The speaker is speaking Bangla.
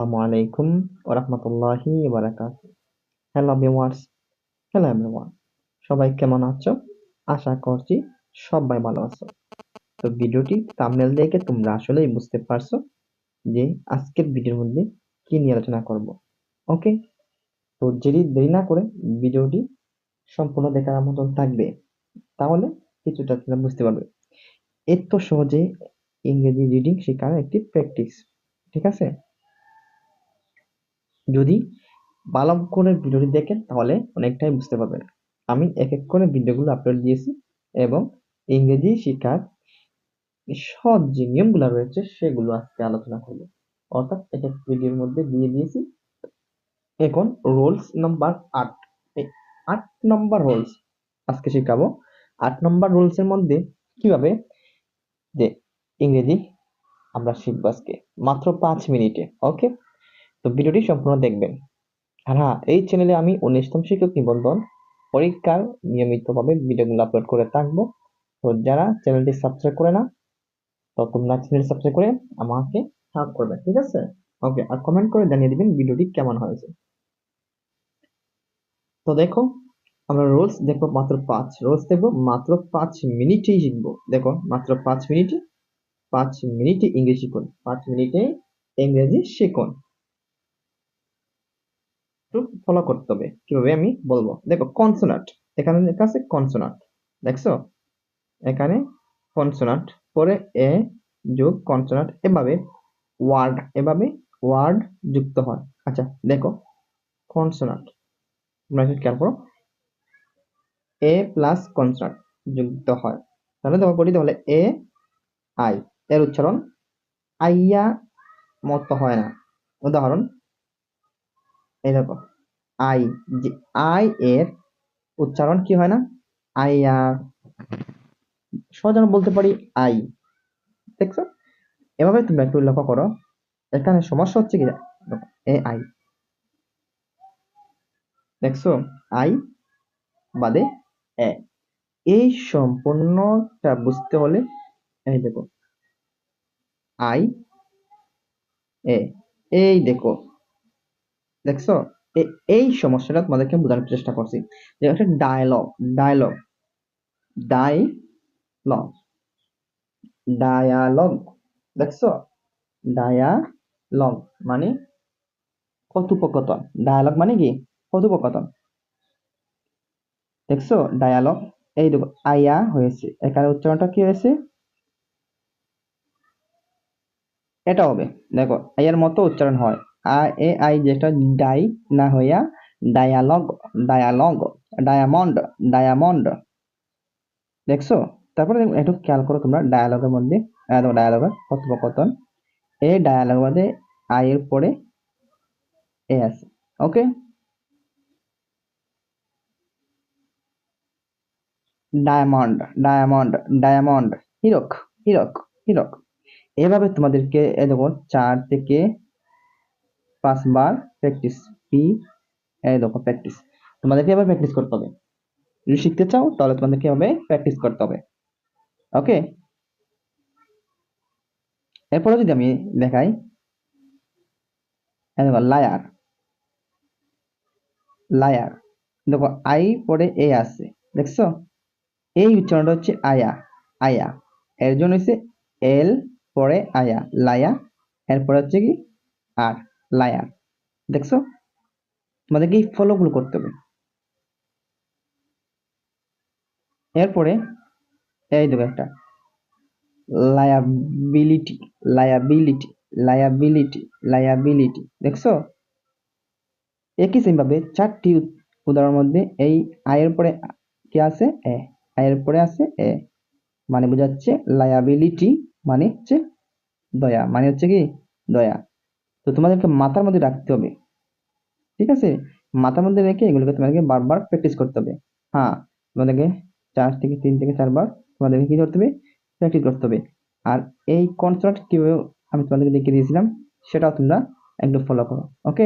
আসসালামু আলাইকুম ওরহমতুল্লাহি বারাকাত হ্যালো ভিউয়ার্স হ্যালো এভরিওয়ান সবাই কেমন আছো? আশা করছি সবাই ভালো আছো। তো ভিডিওটি থাম্বনেল দেখে তোমরা আসলেই বুঝতে পারছ যে আজকের ভিডিওর মধ্যে কি নিয়ে আলোচনা করব। ওকে তো যদি দেরি না করে ভিডিওটি সম্পূর্ণ দেখার মতন থাকবে, তাহলে কিছুটা তোমরা বুঝতে পারবে। এত সহজে ইংরেজি রিডিং শেখার একটি প্র্যাকটিস ঠিক আছে? যদি ভালো কোণের ভিডিওটি দেখেন, তাহলে অনেকটাই বুঝতে পারবেন। আমি এক এক করে ভিডিওগুলো আপলোড দিয়েছি এবং ইংরেজি শিক্ষার সহজ যে নিয়মগুলো রয়েছে, সেগুলো আজকে আলোচনা করব। অর্থাৎ এক এক ভিডিওর মধ্যে দিয়ে দিয়েছি। এখন রোলস নাম্বার আট। আট নম্বর রোলস আজকে শেখাবো। আট নম্বর রোলসের মধ্যে কীভাবে যে ইংরেজি আমরা শিখব আজকে? মাত্র পাঁচ মিনিটে, ওকে? তো ভিডিওটি সম্পূর্ণ দেখবেন। আর হ্যাঁ এই চ্যানেলে আমি উনিশতম শিক্ষক নিবন্ধন পরীক্ষার নিয়মিতভাবে ভিডিওগুলো আপলোড করে থাকব। তো যারা চ্যানেলটি সাবস্ক্রাইব করে না, তো তোমরা চ্যানেল সাবস্ক্রাইব করে আমাকে হেল্প করবে, ঠিক আছে? ওকে আর কমেন্ট করে জানিয়ে দিবেন ভিডিওটি কেমন হয়েছে। তো দেখো, আমরা রোলস দেখব মাত্র পাঁচ। রোলস দেখব মাত্র পাঁচ মিনিটেই শিখব। দেখো, মাত্র পাঁচ মিনিটে পাঁচ মিনিটে ইংরেজি শিখুন, পাঁচ মিনিটে ইংরেজি শিখুন। ফলো করতে হবে। কীভাবে আমি বলব? দেখো কনসোনাট এখানে লেখা আছে কনসোনাট দেখছ? এখানে কনসোনাট পরে এ যোগ কনসোনাট এভাবে ওয়ার্ড এভাবে ওয়ার্ড যুক্ত হয়। আচ্ছা দেখো কনসোনাট তোমরা একটু খেয়াল করো। এ প্লাস কনসোনাট যুক্ত হয়। তাহলে দেখো করি তাহলে এ, আই। এর উচ্চারণ আইয়া মতো হয় না। উদাহরণ, এই দেখো। আই, যে আই এর উচ্চারণ কি হয় না? আইয়া সহজ আমরা বলতে পারি আই। দেখছ? এভাবে তোমরা একটু লক্ষ্য করো। এখানে সমস্যা হচ্ছে কি? এ, আই। দেখছ? আই বাদে এ। এই সম্পূর্ণটা বুঝতে হলে, এই দেখো। I, A. এই দেখো। দেখছ? এই সমস্যাটা তোমাদেরকে বোঝানোর চেষ্টা করছি। যে একটা ডায়লগ ডায়লগ ডায়লগ ডায়ালগ দেখছ? ডায়ালগ মানে কথোপকথন। ডায়ালগ মানে কি? কথোপকথন। দেখছ? ডায়ালগ এই দেখো, আয়া হয়েছে। এখানে উচ্চারণটা কি হয়েছে? এটা হবে। দেখো, আয়ার মতো উচ্চারণ হয়। আ এ আই যেটা ডাই না হইয়া ডায়ালগ ডায়ালগ ডায়ামন্ড ডায়ামন্ড দেখছ? তারপরে একটু খেয়াল করো তোমরা ডায়ালগের মধ্যে ডায়ালগের কথোপকথন। এই ডায়ালগের মধ্যে আই এর পরে এ আছে ওকে ডায়ামন্ড ডায়ামন্ড ডায়ামন্ড হিরক হিরক হিরক। এভাবে তোমাদেরকে, এ দেখো, চার থেকে পাঁচবার প্র্যাকটিস পি এই দেখো প্র্যাকটিস তোমাদেরকে এভাবে প্র্যাকটিস করতে হবে? যদি শিখতে চাও, তাহলে তোমাদেরকে এভাবে প্র্যাকটিস করতে হবে? ওকে এরপরে যদি আমি দেখাই দেখো লায়ার লায়ার দেখো আই পরে এ আছে, দেখছ? এই উচ্চারণটা হচ্ছে আয়া আয়া, এর জন্য হচ্ছে এল পরে আয়া লায়া এরপরে হচ্ছে কি? আর লায়ার দেখছ? তোমাদেরকে এই ফলোগুলো করতে হবে। এরপরে, এই দেখো একটা। লায়াবিলিটি লায়াবিলিটি লায়াবিলিটি লায়াবিলিটি দেখছ? একই সেম ভাবে চারটি উদাহরণের মধ্যে এই আয়ের পরে কি আছে? এ। আয়ের পরে আছে এ। মানে বোঝাচ্ছে লায়াবিলিটি মানে হচ্ছে দয়া। মানে হচ্ছে কি? দয়া। তো তোমাদেরকে মাথার মধ্যে রাখতে হবে। ঠিক আছে? মাথার মধ্যে রেখে এগুলোকে তোমাদেরকে বারবার প্র্যাকটিস করতে হবে। হ্যাঁ তোমাদেরকে চার থেকে তিন থেকে চারবার তোমাদেরকে কি করতে হবে? প্র্যাকটিস করতে হবে। আর এই কনসার্ট কীভাবে আমি তোমাদেরকে দেখিয়ে দিয়েছিলাম, সেটাও তোমরা একদম ফলো করো। ওকে